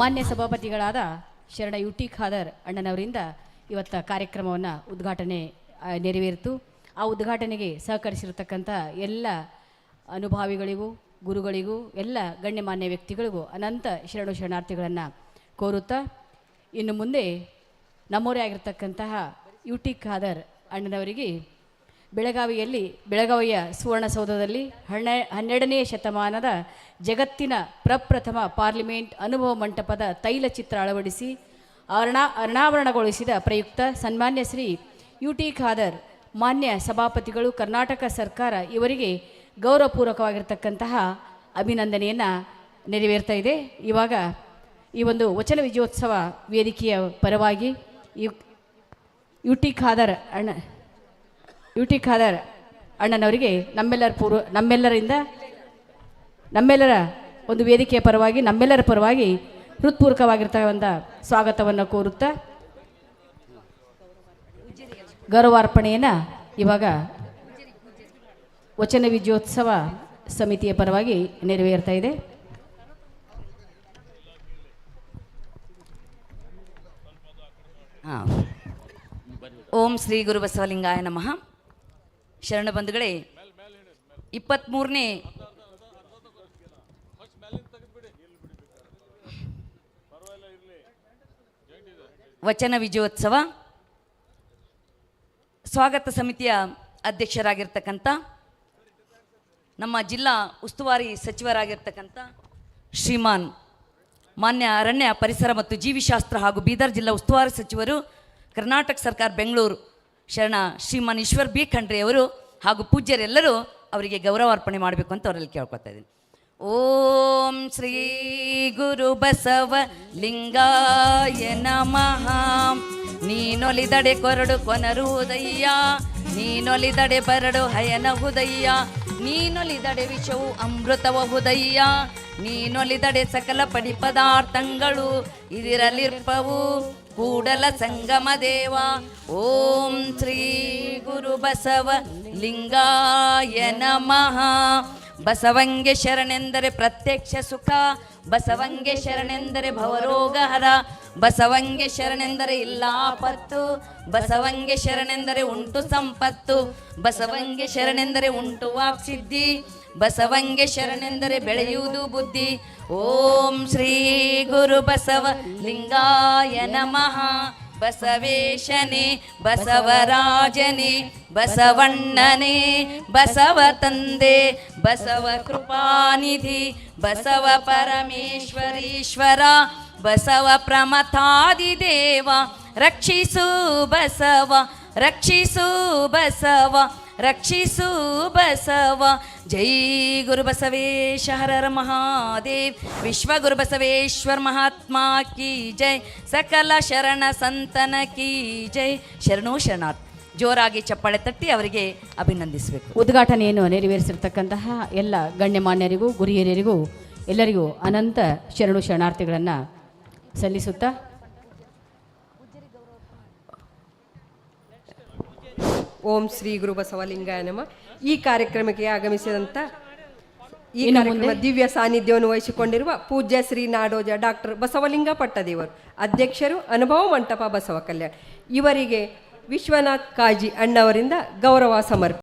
ಮಾನ್ಯ ಸಭಾಪತಿಗಳಾದ ಶರಣ you T Khader ಅಣ್ಣನವರಿಂದ ಇವತ್ತ ಕಾರ್ಯಕ್ರಮವನ್ನು ಉದ್ಘಾಟನೆ ನೆರವೇರಿತು. ಆ ಉದ್ಘಾಟನೆಗೆ ಸಹಕರಿಸಿರತಕ್ಕಂಥ ಎಲ್ಲ ಅನುಭಾವಿಗಳಿಗೂ, ಗುರುಗಳಿಗೂ, ಎಲ್ಲ ಗಣ್ಯಮಾನ್ಯ ವ್ಯಕ್ತಿಗಳಿಗೂ ಅನಂತ ಶರಣು ಶರಣಾರ್ಥಿಗಳನ್ನು ಕೋರುತ್ತಾ, ಇನ್ನು ಮುಂದೆ ನಮ್ಮೋರೇ ಆಗಿರ್ತಕ್ಕಂತಹ ಯು ಟಿ ಖಾದರ್ ಅಣ್ಣನವರಿಗೆ ಬೆಳಗಾವಿಯಲ್ಲಿ, ಬೆಳಗಾವಿಯ ಸುವರ್ಣಸೌಧದಲ್ಲಿ ಹನ್ನೆ, ಹನ್ನೆರಡನೇ ಶತಮಾನದ ಜಗತ್ತಿನ ಪ್ರಪ್ರಥಮ ಪಾರ್ಲಿಮೆಂಟ್ ಅನುಭವ ಮಂಟಪದ ತೈಲ ಚಿತ್ರ ಅಳವಡಿಸಿ ಅರ್ಣ ಅರ್ಣಾವರಣಗೊಳಿಸಿದ ಪ್ರಯುಕ್ತ ಸನ್ಮಾನ್ಯ ಶ್ರೀ ಯು ಟಿ ಖಾದರ್, ಮಾನ್ಯ ಸಭಾಪತಿಗಳು, ಕರ್ನಾಟಕ ಸರ್ಕಾರ ಇವರಿಗೆ ಗೌರವಪೂರ್ವಕವಾಗಿರ್ತಕ್ಕಂತಹ ಅಭಿನಂದನೆಯನ್ನು ನೆರವೇರ್ತಾ ಇದೆ. ಇವಾಗ ಈ ಒಂದು ವಚನ ವಿಜಯೋತ್ಸವ ವೇದಿಕೆಯ ಪರವಾಗಿ ಯು ಯು ಟಿ ಖಾದರ್ ಅಣ್ಣ ಯು ಟಿ ಖಾದರ್ ಅಣ್ಣನವರಿಗೆ ನಮ್ಮೆಲ್ಲರ ಪೂರ್ವ, ನಮ್ಮೆಲ್ಲರಿಂದ, ನಮ್ಮೆಲ್ಲರ ಒಂದು ವೇದಿಕೆಯ ಪರವಾಗಿ, ನಮ್ಮೆಲ್ಲರ ಪರವಾಗಿ ಹೃತ್ಪೂರ್ವಕವಾಗಿರ್ತಕ್ಕಂಥ ಸ್ವಾಗತವನ್ನು ಕೋರುತ್ತಾ ಗೌರವಾರ್ಪಣೆಯನ್ನು ಇವಾಗ ವಚನ ವಿಜಯೋತ್ಸವ ಸಮಿತಿಯ ಪರವಾಗಿ ನೆರವೇರ್ತಾ ಇದೆ. ಓಂ ಶ್ರೀ ಗುರು ಬಸವಲಿಂಗಾಯ ನಮಃ. ಶರಣ ಬಂಧುಗಳೇ ಇಪ್ಪತ್ತ್ಮೂರನೇ ವಚನ ವಿಜಯೋತ್ಸವ, ಸ್ವಾಗತ ಸಮಿತಿಯ ಅಧ್ಯಕ್ಷರಾಗಿರ್ತಕ್ಕಂಥ, ನಮ್ಮ ಜಿಲ್ಲಾ ಉಸ್ತುವಾರಿ ಸಚಿವರಾಗಿರ್ತಕ್ಕಂಥ ಶ್ರೀಮಾನ್ ಮಾನ್ಯ ಅರಣ್ಯ ಪರಿಸರ ಮತ್ತು ಜೀವಿಶಾಸ್ತ್ರ ಹಾಗೂ ಬೀದರ್ ಜಿಲ್ಲಾ ಉಸ್ತುವಾರಿ ಸಚಿವರು ಕರ್ನಾಟಕ ಸರ್ಕಾರ ಬೆಂಗಳೂರು ಶರಣ ಶ್ರೀಮಾನ್ ಈಶ್ವರ್ ಬಿ ಹಾಗೂ ಪೂಜ್ಯರೆಲ್ಲರೂ ಅವರಿಗೆ ಗೌರವಾರ್ಪಣೆ ಮಾಡಬೇಕು ಅಂತ ಅವರಲ್ಲಿ ಕೇಳ್ಕೊತಾ ಇದ್ದೀನಿ. ಓಂ ಶ್ರೀ ಗುರು ಬಸವ ಲಿಂಗಾಯ ನಮಃ. ನೀನೊಲಿದಡೆ ಕೊರಡು ಕೊನರುವುದಯ್ಯ ನೀನೊಲಿದಡೆ ಬರಡು ಹಯನ ಹುದಯ್ಯ ನೀನೊಲಿದಡೆ ವಿಷವು ಅಮೃತವಹುದಯ್ಯ ನೀನೊಲಿದಡೆ ಸಕಲ ಪಡಿ ಪದಾರ್ಥಗಳು ಇದಿರಲಿರ್ಪವು. ಕೂಡಲ ಸಂಗಮ ದೇವ, ಓಂ ಶ್ರೀ ಗುರು ಬಸವ ಲಿಂಗಾಯ ನಮಃ. ಬಸವಂಗೆ ಶರಣೆಂದರೆ ಪ್ರತ್ಯಕ್ಷ ಸುಖ, ಬಸವಂಗೆ ಶರಣೆಂದರೆ ಭವರೋಗಹರ, ಬಸವಂಗೆ ಶರಣೆಂದರೆ ಇಲ್ಲಾಪತ್ತು ಬಸವಂಗೆ ಶರಣೆಂದರೆ ಉಂಟು ಸಂಪತ್ತು, ಬಸವಂಗೆ ಶರಣೆಂದರೆ ಉಂಟು ವಾಕ್ಸಿದ್ಧಿ, ಬಸವಂಗೆ ಶರಣೆಂದರೆ ಬೆಳೆಯುವುದು ಬುದ್ಧಿ. ಓಂ ಶ್ರೀ ಗುರು ಬಸವ ಲಿಂಗಾಯ ನಮಃ. ಬಸವೇಶನೇ ಬಸವರಾಜನೇ ಬಸವಣ್ಣನೇ ಬಸವ ತಂದೆ ಬಸವ ಕೃಪಾನಿಧಿ ಬಸವ ಪರಮೇಶ್ವರೀಶ್ವರ ಬಸವ ಪ್ರಮಥಾದಿದೇವ ರಕ್ಷಿಸು ಬಸವ ರಕ್ಷಿಸು ಬಸವ ರಕ್ಷಿಸು ಬಸವ. ಜೈ ಗುರು ಬಸವೇಶ ಹರರ ಮಹಾದೇವ್. ವಿಶ್ವ ಗುರು ಬಸವೇಶ್ವರ ಮಹಾತ್ಮ ಕಿ ಜೈ. ಸಕಲ ಶರಣ ಸಂತನ ಕಿ ಜೈ. ಶರಣು ಶರಣಾರ್ಥ್. ಜೋರಾಗಿ ಚಪ್ಪಾಳೆ ತಟ್ಟಿ ಅವರಿಗೆ ಅಭಿನಂದಿಸಬೇಕು. ಉದ್ಘಾಟನೆಯನ್ನು ನೆರವೇರಿಸಿರ್ತಕ್ಕಂತಹ ಎಲ್ಲ ಗಣ್ಯಮಾನ್ಯರಿಗೂ ಗುರಿಹಿರಿಯರಿಗೂ ಎಲ್ಲರಿಗೂ ಅನಂತ ಶರಣು ಶರಣಾರ್ಥಿಗಳನ್ನು ಸಲ್ಲಿಸುತ್ತಾ ಓಂ ಶ್ರೀ ಗುರು ಬಸವಲಿಂಗಾಯ ನಮ. ಈ ಕಾರ್ಯಕ್ರಮಕ್ಕೆ ಆಗಮಿಸಿದಂಥ ಈ ಕಾರ್ಯಕ್ರಮ ದಿವ್ಯ ಸಾನ್ನಿಧ್ಯವನ್ನು ವಹಿಸಿಕೊಂಡಿರುವ ಪೂಜ್ಯ ಶ್ರೀ ನಾಡೋಜ ಡಾಕ್ಟರ್ ಬಸವಲಿಂಗ ಪಟ್ಟದೇವರು ಅಧ್ಯಕ್ಷರು ಅನುಭವ ಮಂಟಪ ಬಸವ ಕಲ್ಯಾಣ. ಇವರಿಗೆ ವಿಶ್ವನಾಥ್ ಕಾಜಿ ಅಣ್ಣವರಿಂದ ಗೌರವ ಸಮರ್ಪಣೆ.